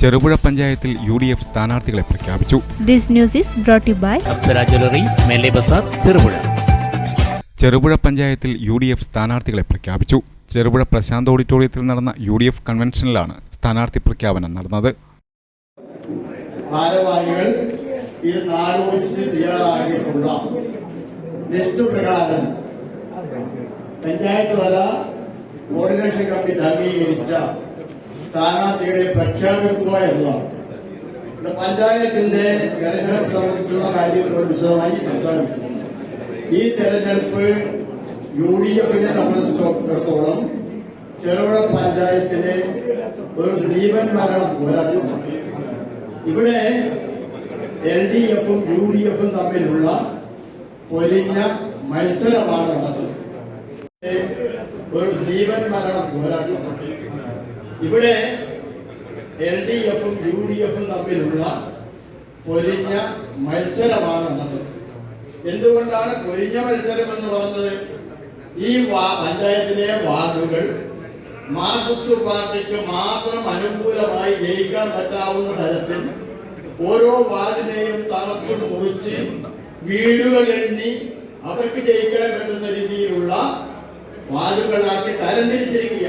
ചെറുപുഴ പഞ്ചായത്തിൽ U D F സ്ഥാനാർത്ഥികളെ പ്രഖ്യാപിച്ചു. This news is brought to you by Apsara jewellery Cherupuzha. Cherupuzha പഞ്ചായത്തിൽ U D F സ്ഥാനാർത്ഥികളെ പ്രഖ്യാപിച്ചു. ചെറുപുഴ പ്രശാന്ത് ഓഡിറ്റോറിയത്തിൽ നടന്ന യു ഡി എഫ് കൺവെൻഷനിലാണ് സ്ഥാനാർത്ഥി പ്രഖ്യാപനം നടന്നത്. ഭാരവാഹികൾ ഇത് ആലോചിച്ച് തയ്യാറാക്കിയിട്ടുള്ള ലിസ്റ്റ് പ്രകാരം പഞ്ചായത്ത് തല കോർഡിനേഷൻ കമ്മിറ്റി അംഗീകരിച്ച സ്ഥാനാർത്ഥികളെ പ്രഖ്യാപിക്കുക എന്നതാണ്. പഞ്ചായത്തിന്റെ തെരഞ്ഞെടുപ്പ് സംബന്ധിച്ചുള്ള കാര്യങ്ങളോട് വിശദമായി സംസാരിക്കുന്നു. ഈ തെരഞ്ഞെടുപ്പ് യു ഡി എഫിനെ സംബന്ധിച്ചിടത്തോളം ചെറുപുഴ പഞ്ചായത്തിന് ഒരു ജീവൻ മരണം പോരാട്ടമാണ് ഇവിടെ എൽ ഡി എഫും യു ഡി എഫും തമ്മിലുള്ള പൊലിഞ്ഞ മത്സരമാണ് നടത്തുന്നത് ഒരു ജീവൻ മരണം പോരാട്ടമാണ് ഇവിടെ എൽ ഡി എഫും യു ഡി എഫും തമ്മിലുള്ള പൊരിഞ്ഞ മത്സരമാണ് എന്നത് എന്തുകൊണ്ടാണ് പൊരിഞ്ഞ മത്സരം എന്ന് പറഞ്ഞത്? ഈ പഞ്ചായത്തിലെ വാർഡുകൾ മാർക്സിസ്റ്റ് പാർട്ടിക്ക് മാത്രം അനുകൂലമായി ജയിക്കാൻ പറ്റാവുന്ന തരത്തിൽ ഓരോ വാർഡിനെയും തറച്ചു മുറിച്ച് വീടുകൾ എണ്ണി അവർക്ക് ജയിക്കാൻ പറ്റുന്ന രീതിയിലുള്ള വാർഡുകളാക്കി തരംതിരിച്ചിരിക്കുകയാണ്.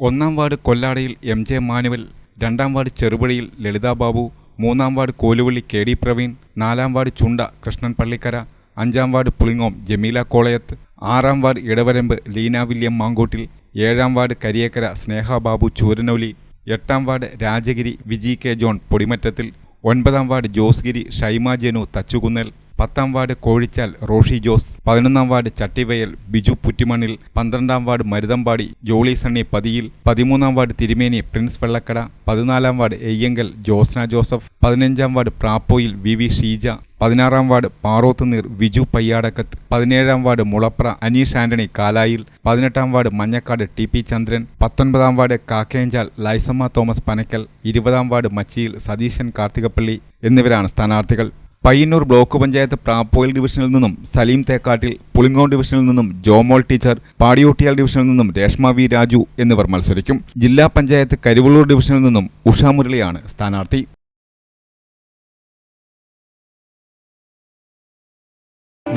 ഒന്നാം വാർഡ് കൊല്ലാടയിൽ എം ജെ മാനുവൽ രണ്ടാം വാർഡ് ചെറുപുഴയിൽ ലളിതാ ബാബു മൂന്നാം ward Koluvalli K D Praveen നാലാം വാർഡ് ചുണ്ട കൃഷ്ണൻ പള്ളിക്കര അഞ്ചാം വാർഡ് പുളിങ്ങോം ജമീല കോളയത്ത് ആറാം വാർഡ് ഇടവരമ്പ് ലീന വില്യം മാങ്കോട്ടിൽ ഏഴാം വാർഡ് കരിയേക്കര സ്നേഹ ബാബു ചൂരനൊലി എട്ടാം ward Rajagiri Viji K John Podimattathil ഒൻപതാം വാർഡ് ജോസ്ഗിരി ഷൈമ ജനു തച്ചുകുന്നൽ. പത്താം വാർഡ് കോഴിച്ചാൽ റോഷി ജോസ് പതിനൊന്നാം വാർഡ് ചട്ടിവയൽ ബിജു പുറ്റിമണ്ണിൽ പന്ത്രണ്ടാം വാർഡ് മരുതമ്പാടി ജോളി സണ്ണി പതിയിൽ പതിമൂന്നാം വാർഡ് തിരുമേനി പ്രിൻസ് വെള്ളക്കട പതിനാലാം വാർഡ് എയ്യങ്കൽ ജോസ്ന ജോസഫ് പതിനഞ്ചാം ward Prappoyil V V Sheeja പതിനാറാം വാർഡ് പാറോത്തുനീർ വിജു പയ്യാടക്കത്ത് പതിനേഴാം വാർഡ് മുളപ്ര അനീഷ് ആന്റണി കാലായിൽ പതിനെട്ടാം ward Manjakkad T P Chandran പത്തൊൻപതാം വാർഡ് കാക്കേഞ്ചാൽ ലൈസമ്മ തോമസ് പനക്കൽ ഇരുപതാം വാർഡ് മച്ചിയിൽ സതീശൻ കാർത്തികപ്പള്ളി എന്നിവരാണ് സ്ഥാനാർത്ഥികൾ. പയ്യന്നൂർ ബ്ലോക്ക് പഞ്ചായത്ത് പ്രാപ്പോയിൽ ഡിവിഷനിൽ നിന്നും സലീം തേക്കാട്ടിൽ പുളിങ്ങോം ഡിവിഷനിൽ നിന്നും ജോമോൾ ടീച്ചർ പാടിയോട്ടിയാൽ ഡിവിഷനിൽ നിന്നും രേഷ്മ വി രാജു എന്നിവർ മത്സരിക്കും. ജില്ലാ പഞ്ചായത്ത് കരുവള്ളൂർ ഡിവിഷനിൽ നിന്നും ഉഷാ മുരളിയാണ് സ്ഥാനാർത്ഥി.